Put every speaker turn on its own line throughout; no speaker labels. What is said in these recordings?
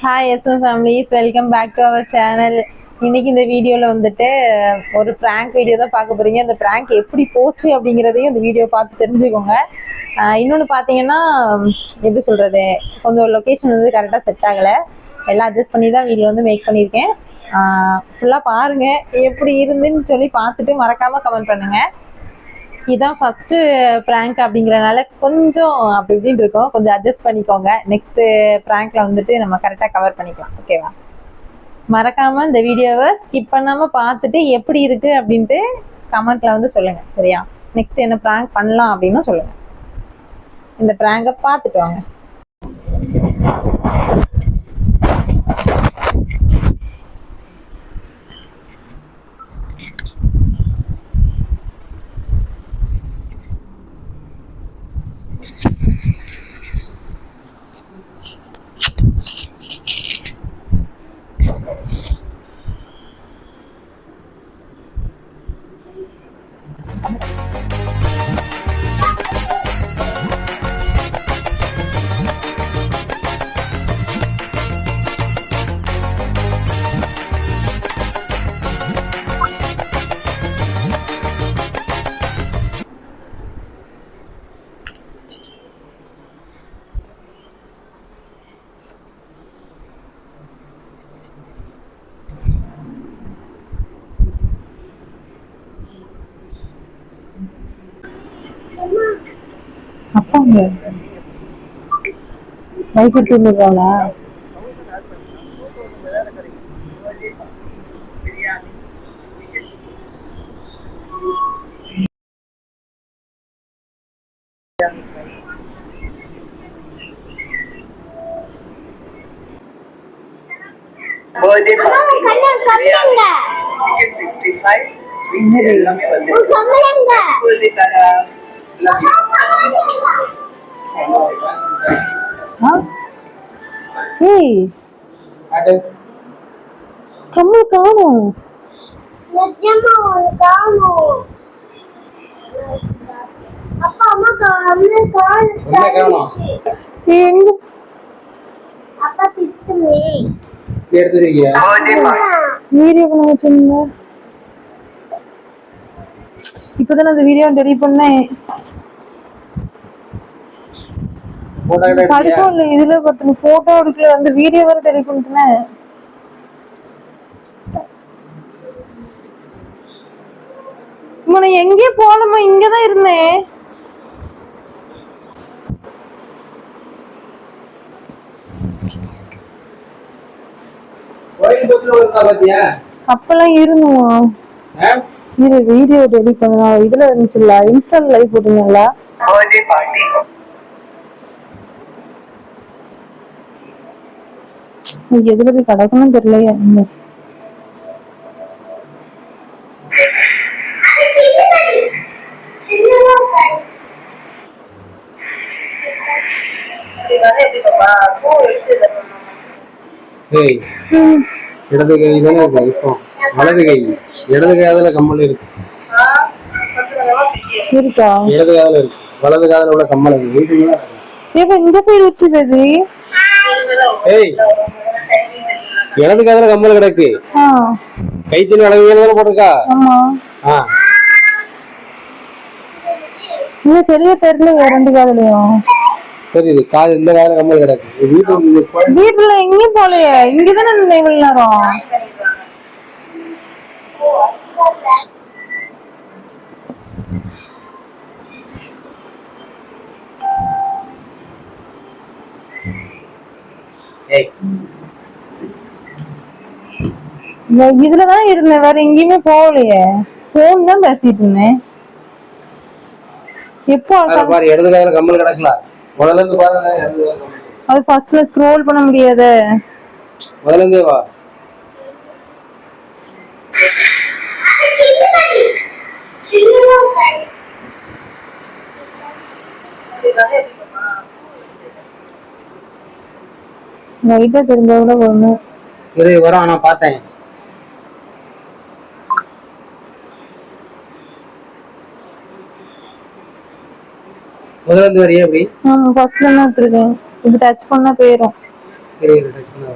Hi SM families welcome back to our channel இன்னைக்கு இந்த வீடியோவில் வந்துட்டு ஒரு ப்ராங்க் வீடியோ தான் பார்க்க போறீங்க. அந்த ப்ராங்க் எப்படி போச்சு அப்படிங்கிறதையும் இந்த வீடியோ பார்த்து தெரிஞ்சுக்கோங்க. இன்னொன்று பார்த்தீங்கன்னா எப்படி சொல்கிறது கொஞ்சம் லொக்கேஷன் வந்து கரெக்டாக செட் ஆகலை. எல்லாம் அட்ஜஸ்ட் பண்ணி தான் வீடியோ வந்து மேக் பண்ணியிருக்கேன். ஃபுல்லாக பாருங்கள் எப்படி இருந்துன்னு சொல்லி பார்த்துட்டு மறக்காமல் கமெண்ட் பண்ணுங்கள் இதான் ஃபஸ்ட்டு ப்ராங்க் அப்படிங்கிறனால கொஞ்சம் அப்படி இப்படின்னு இருக்கும். கொஞ்சம் அட்ஜஸ்ட் பண்ணிக்கோங்க. நெக்ஸ்ட்டு ப்ராங்க்ல வந்துட்டு நம்ம கரெக்டாக கவர் பண்ணிக்கலாம். ஓகேவா மறக்காம இந்த வீடியோவை ஸ்கிப் பண்ணாம பார்த்துட்டு எப்படி இருக்கு அப்படின்ட்டு கமெண்ட்ல வந்து சொல்லுங்க. சரியா? நெக்ஸ்ட் என்ன ப்ராங்க் பண்ணலாம் அப்படின்னு சொல்லுங்க. இந்த ப்ராங்கை பார்த்துட்டு வாங்க. அப்பாங்க பைக் எடுத்து வந்துடுறாங்களா
பர்த்டே பார்ட்டி
கண்ணு கம்மிங்க
சிக்கன் சிக்ஸ்டி ஃபைவ் ஸ்வீட் எல்லாமே வந்து
கம்மிங்க
பர்த்டே தாரா லவ் யூ
ஆ ஏய் கம்மல் காணும்
நிஜமா ஒரு காணும் அப்பா அம்மா கம்மி காணும்
எங்க
அப்பா திட்டுமே
எடுத்துருக்கீங்க
பர்த்டே பார்ட்டி
வீடியோ பண்ண வச்சிருந்தீங்க இப்பதானே அந்த வீடியோ டெலிட் பண்ணேன். கடுப்பும் இல்ல இதுல பத்து போட்டோ எடுக்கல அந்த வீடியோ வேற டெலிட் பண்ணிட்டேன். நான் எங்கேயும் போகலம்மா இங்கதான் இருந்தேன். அப்பெல்லாம் இருந்துமா? இது வீடியோ டெலிட் பண்ணலாம் இதுல இருந்துச்சுல்ல இன்ஸ்டால லைவ் போட்டீங்களா
பர்த்டே பார்ட்டி
எதுல போய் கிடக்கணும் தெரியலையே.
இடது கை தானே இருக்கு? இப்போ வலது கை. இடது காதுல கம்மல் இருக்கு.
இருக்கா?
இடது காதுல இருக்கு. வலது காதுல உள்ள கம்மல் இருக்கு.
ஏப்ப இந்த சைடு வச்சுக்கிறது
ஏய் இடது காதுல கம்மல் கிடக்கு. கைத்தின் வலது தானே போட்டிருக்கா? ஆ.
இது தெரிய தெரியல ரெண்டு காதலையும்.
தெரியுது. காது இந்த காதுல கம்மல் கிடக்கு.
வீட்டுல எங்கேயும் போலையே. இங்கதானே இவ்வளவு நேரம். இதுலதான் இருந்தேன். வேற எங்கேயுமே போகலையே. போன் தான் பேசிட்டு இருந்தேன். எப்போ
பாரு, இடது காதுல கம்மல் கிடக்கல முதல்ல இருந்து பாருங்க.
அது ஃபர்ஸ்ட்ல ஸ்க்ரோல் பண்ண முடியாது.
முதல்ல இருந்தே வா.
லைட்டா தெரிஞ்சா கூட ஒண்ணு.
இரு வரும். ஆனா பார்த்தேன். முதல்ல இருந்து வரையே எப்படி
ஆமா ஃபர்ஸ்ட்ல தான் வச்சிருக்கேன். இப்படி டச் பண்ணா போயிடும்
தெரியுது டச் பண்ண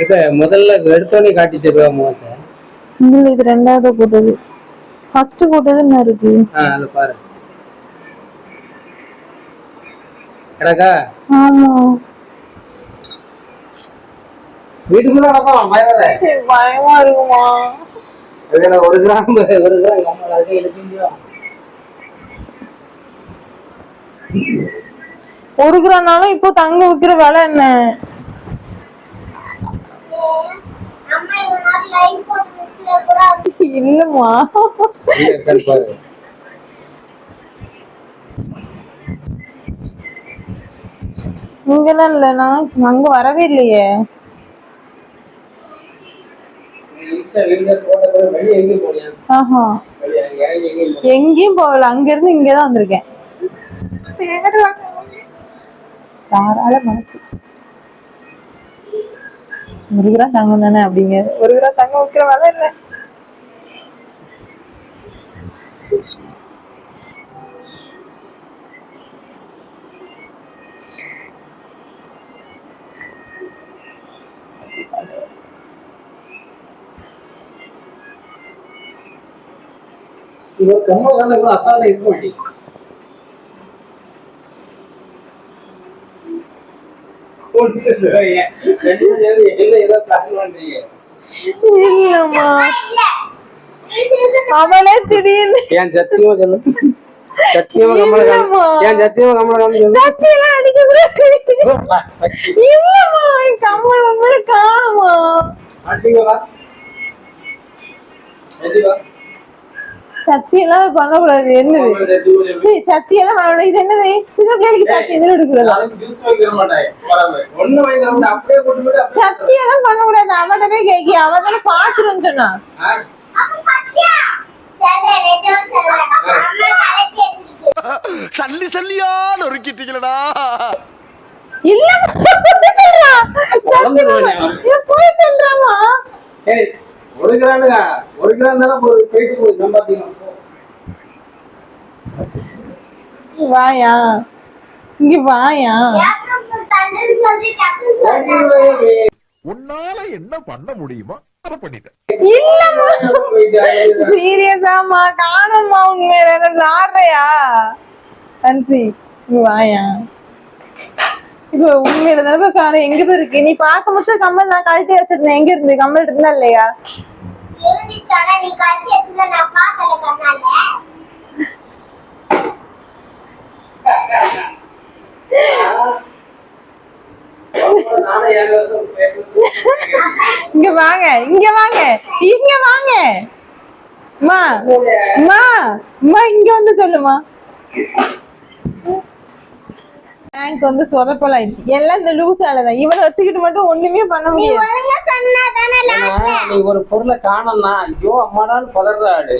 இப்ப முதல்ல எடுத்தோடனே காட்டிட்டு இருக்கா முகத்தை.
இல்ல இது ரெண்டாவது போட்டது. ஃபர்ஸ்ட் போட்டது என்ன இருக்கு?
அதை பாரு. கிடக்கா
ஆமா.
வீட்டுக்குள்ள நடக்கும் மயிலாத
பயமா இருக்குமா?
இதுல ஒரு கிராம் ஒரு கிராம். நம்ம அதுக்கு எழுதியோ
ஒரு கிராம்னாலும் இப்போ தங்க விக்கிற விலை என்ன?
அம்மா இவ்வளவு லைன் போட்டு
பாரு
இங்கெல்லாம் இல்லைண்ணா அங்க வரவே இல்லையே?
எங்கேயும்
போகல அங்க இருந்து இங்கதான் வந்திருக்கேன். தாராள மனசு ஒரு கிராம் தங்கம் தானே அப்படிங்க. ஒரு கிராம் தங்கம் விற்கிற வேலை இல்லை.
இவர் கம்மல் காலம் அசால்ட்டா இருக்க மாட்டேங்குது ஒண்ணும் இல்லையே. ரெண்டு பேரும் சேர்ந்து என்ன ஏதோ plan பண்றீங்க?
இல்லம்மா.
இல்ல நீ செய்தது
அவளே திடீர்னு.
ஏன் சத்தியமா சொல்லு? சத்தியமா கம்மல
இல்லம்மா.
ஏன் சத்தியமா கம்மல காலம் சொல்லு?
சத்தியெல்லாம் அடிக்க கூடாது இல்லம்மா என் கம்மல் உங்களை காணுமா சத்தியெல்லாம் பண்ணக்கூடாது என்னது. சரி சத்தியெல்லாம் பண்ணக்கூடாது. இது என்னது? சின்ன பிள்ளைக்கு சத்தியம் தானே எடுக்கிறதா சத்தியெல்லாம் பண்ணக்கூடாது. அவட்ட போய் கேக்கி அவ தானே பாத்துருன்னு சொன்னா.
சல்லி சல்லியா நொறுக்கிட்டீங்களடா
இல்ல. போய் சொல்றாமா
ஏய், ஒரு கிராண்டுங்க ஒரு கிராம் தானே போகுது போயிட்டு போகுது சம்பாதிக்கலாம்
வாயா. இங்க வாயா.
உன்னால என்ன பண்ண முடியுமோ அதை பண்ணிட்டேன்.
இல்லம்மா. சீரியஸாமா காணும்மா உண்மையில. இங்க வாயா. இப்போ உண்மையில தானே காணும். எங்க போய் இருக்கு? நீ பார்க்க முச்ச கம்மல் நான் கழட்டி வச்சிருந்தேன். எங்க இருந்து? கம்மல் இருந்தா இல்லையா. இங்க வாங்க இங்க வாங்க இங்க வாங்க. அம்மா அம்மா அம்மா இங்க வந்து சொல்லுமா. பேங்க் வந்து சொதப்பலாயிடுச்சு. எல்லாம் இந்த லூஸாலதான் இவனை வச்சுக்கிட்டு மட்டும் ஒண்ணுமே பண்ண முடியாது.
நீ ஒரு பொருளை காணோம்னா ஐயோ அம்மாடான்னு பதறாடு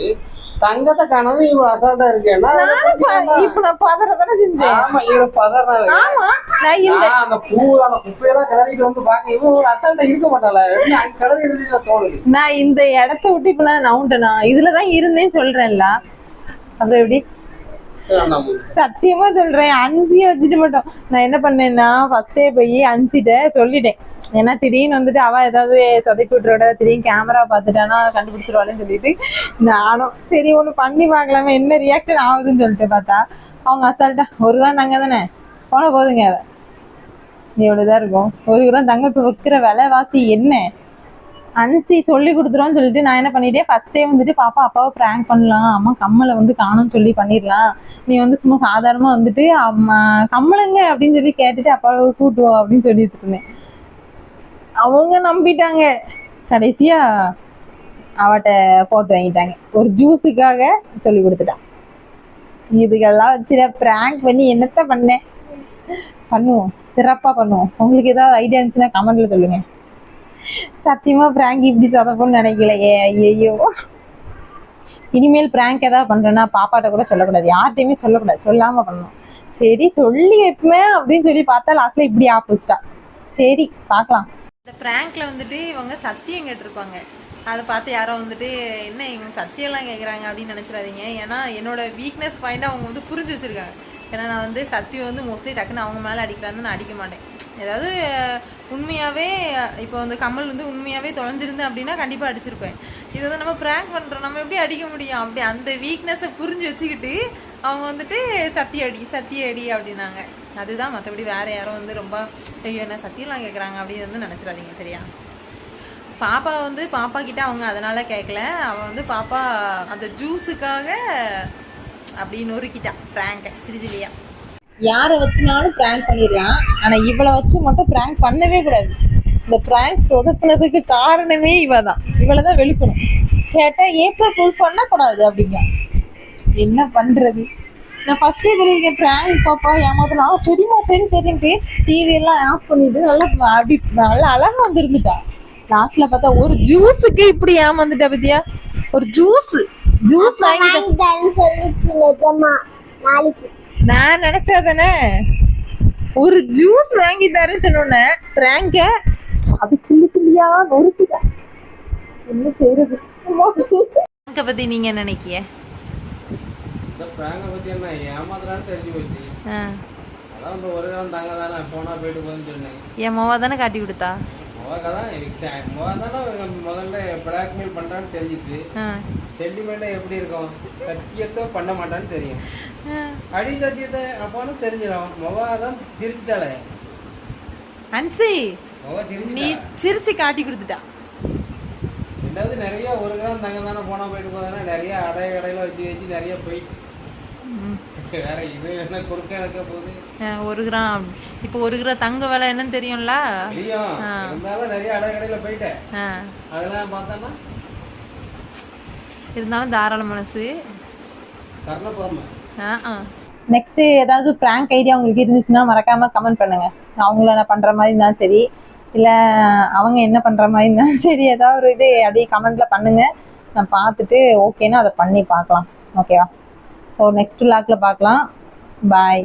தங்கத்தை காணாம இவன் அசால்ட்டா இருக்கேன்னா
இப்ப நான் பதறதானே செஞ்சேன்.
ஆமா இவன் பதறாரு.
ஆமா நான்
நான் அந்த பூ அந்த குப்பையெல்லாம் கிளறிட்டு வந்து பாக்க இவன் ஒரு அசால்ட்டா இருக்க மாட்டாள அங்க கிளறி இருந்துச்சு தோணுது.
நான் இந்த இடத்த விட்டு இப்ப நான் நவுண்டனா இதுலதான் இருந்தேன்னு சொல்றேன்ல. அப்புறம் எப்படி? சத்தியமா சொல்றேன் அன்சியை வச்சுட்டு மட்டும். நான் என்ன பண்ணேன்னா ஃபர்ஸ்டே போய் அன்சிட்ட சொல்லிட்டேன். ஏன்னா திடீர்னு வந்துட்டு அவ ஏதாவது சொதப்பி விட்டுறோட திடீர்னு கேமரா பார்த்துட்டானா கண்டுபிடிச்சிருவாளேன்னு சொல்லிட்டு நானும் சரி ஒன்று பண்ணி பார்க்கலாமே என்ன ரியாக்ஷன் ஆகுதுன்னு சொல்லிட்டு பார்த்தா அவங்க அசால்ட்டா ஒரு கிராம் தங்க தானே? போன போதுங்க. அவ எவ்வளவுதான் இருக்கும்? ஒரு கிராம் தங்க இப்போ விற்கிற விலைவாசி என்ன? அன்சி சொல்லி கொடுத்துருவோம்னு சொல்லிட்டு நான் என்ன பண்ணிட்டேன்? ஃபர்ஸ்டே வந்துட்டு பாப்பா அப்பாவை ப்ராங்க் பண்ணலாம். அம்மா கம்மலை வந்து காணும்னு சொல்லி பண்ணிடலாம். நீ வந்து சும்மா சாதாரணமா வந்துட்டு அம்மா கம்மலுங்க அப்படின்னு சொல்லி கேட்டுட்டு அப்பாவை கூட்டுவோம் அப்படின்னு சொல்லி வச்சுட்டு அவங்க நம்பிட்டாங்க. கடைசியா அவட்ட போட்டு வாங்கிட்டாங்க. ஒரு ஜூஸுக்காக சொல்லி கொடுத்துட்டான். இதுக்கெல்லாம் வச்சு ப்ராங்க் பண்ணி என்னத்த பண்ணேன் பண்ணுவோம். சிறப்பாக பண்ணுவோம். உங்களுக்கு ஏதாவது ஐடியா இருந்துச்சுன்னா கமெண்ட்ல சொல்லுங்க. சத்தியமா பிராங்க் இப்படி சொதப்பும்னு நினைக்கலையே. ஐயோ இனிமேல் பிராங்க் ஏதாவது பண்றேன்னா பாப்பாட்ட கூட சொல்லக்கூடாது. யார்கிட்டயுமே சொல்லக்கூடாது. சொல்லாம பண்ணணும். சரி சொல்லி எப்பவுமே அப்படின்னு சொல்லி பார்த்தா லாஸ்ட்ல இப்படி ஆப்போசிட்டா சரி பார்க்கலாம். இந்த பிராங்க்ல வந்துட்டு இவங்க சத்தியம் கேட்டிருப்பாங்க. அதை பார்த்து யாரோ வந்துட்டு என்ன இவங்க சத்தியம்லாம் கேட்குறாங்க அப்படின்னு நினச்சிடாதீங்க. ஏன்னா என்னோட வீக்னஸ் பாயிண்ட் அவங்க வந்து புரிஞ்சு வச்சிருக்காங்க. ஏன்னா நான் வந்து சத்தியம் வந்து மோஸ்ட்லி டக்குன்னு அவங்க மேலே அடிக்கிறான்னு நான் அடிக்க மாட்டேன். ஏதாவது உண்மையாகவே இப்போ வந்து கமல் வந்து உண்மையாகவே தொலைஞ்சிருந்தேன் அப்படின்னா கண்டிப்பாக அடிச்சிருப்பேன். இது வந்து நம்ம ப்ராங்க் பண்ணுறோம் நம்ம எப்படி அடிக்க முடியும்? அப்படி அந்த வீக்னஸை புரிஞ்சு வச்சுக்கிட்டு அவங்க வந்துட்டு சத்திய அடி சத்திய அடி அப்படின்னாங்க. அதுதான் மற்றபடி வேறு யாரும் வந்து ரொம்ப ஐயோ என்ன சத்தியம்லாம் கேட்குறாங்க அப்படின்னு வந்து நினச்சிடாதீங்க சரியா? பாப்பா வந்து பாப்பா கிட்ட அவங்க அதனால் கேட்கல அவன் வந்து பாப்பா அந்த ஜூஸுக்காக அப்படி நொறுக்கிட்டா ப்ராங்கை சிரி சிரியா யாரை வச்சுனாலும் ப்ராங்க் பண்ணிடலாம் ஆனா இவளை வச்சு மட்டும் ப்ராங்க் பண்ணவே கூடாது. இந்த ப்ராங்க் சொதப்புனதுக்கு காரணமே இவ தான் இவளை தான் வெளுக்கணும். கேட்டா ஏப்ரல் ஃபுல் பண்ணக்கூடாது அப்படிங்க என்ன பண்றது? நான் ஃபர்ஸ்டே தெரியுங்க ப்ராங்க் பாப்பா ஏமாத்தினா? "ஆ, சரிம்மா சரி சரின்ட்டு டிவி எல்லாம் ஆஃப் பண்ணிட்டு நல்லா அப்படி நல்லா அழகா வந்திருந்துட்டா. லாஸ்ட்ல பார்த்தா ஒரு ஜூஸுக்கு இப்படி ஏமாந்துட்டா பத்தியா? ஒரு ஜூஸ் ஜூஸ் வாங்கி
நாளைக்கு.
நான் நினைச்சாதானே? ஒரு ஜூஸ் வாங்கி தரேன்னு சொன்னோன்னே பிராங்க அது சில்லி சில்லியா நொறுக்கிட்டா என்ன செய்யறது பிராங்க பத்தி நீங்க என்ன நினைக்கிய?
பிராங்கை பத்தி என்ன ஏமாத்துறான்னு தெரிஞ்சு போச்சு. அதான் ஒரு காலம் தாங்க தானே போனா போயிட்டு போகுதுன்னு சொன்னேன்.
என் மொவா தானே காட்டி கொடுத்தா?
மொதல் தான் தானே முதல்ல பிளாக்மெயில் பண்றான்னு தெரிஞ்சிச்சு.
ஆ.
சென்டிமெண்ட்டா எப்படி இருக்கும்? சத்தியத்தை பண்ண மாட்டான்னு தெரியும். அடி சத்தியத்தை அப்பான்னு தெரிஞ்சிடும். மொவா தான் சிரிச்சிட்டாளே.
அன்சி நீ சிரிச்சு காட்டி கொடுத்துட்டா.
ரெண்டாவது நிறைய ஒரு கிராம் தங்கம் தானே போனா போயிட்டு போதானே நிறைய அடைய கடையில வச்சு வச்சு நிறைய போய்
ம்.
வேற இது என்ன குறுக்க இருக்க போகுது
ஆ, ஒரு கிராம். இப்போ ஒரு கிராம் தங்க விலை என்னன்னு தெரியும்ல.
இருந்தாலும் போயிட்டேன்.
இருந்தாலும் தாராள மனசு.
கர்ணபுரம்?
நெக்ஸ்ட் ஏதாவது ப்ராங்க் ஐடியா உங்களுக்கு இருந்துச்சுன்னா மறக்காம கமெண்ட் பண்ணுங்க. அவங்கள என்ன பண்ற மாதிரி இருந்தாலும் சரி இல்ல அவங்க என்ன பண்ற மாதிரி இருந்தாலும் சரி ஏதாவது ஒரு இது அப்படியே கமெண்ட்ல பண்ணுங்க. நான் பார்த்துட்டு ஓகேன்னா அதை பண்ணி பார்க்கலாம். ஓகேவா ஸோ நெக்ஸ்ட் லாக்ல பார்க்கலாம். பாய்